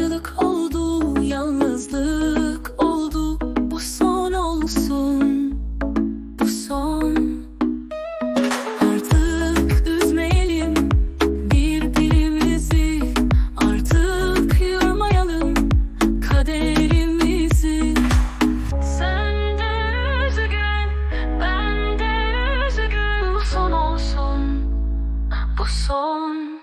Ayrılık oldu, yalnızlık oldu. Bu son olsun, bu son. Artık üzmeyelim birbirimizi. Artık yormayalım kaderimizi. Sen de üzgün, ben de üzgün. Bu son olsun, bu son.